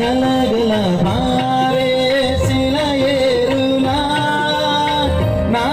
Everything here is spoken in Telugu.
గలగల భారే శిల ఏరునా నా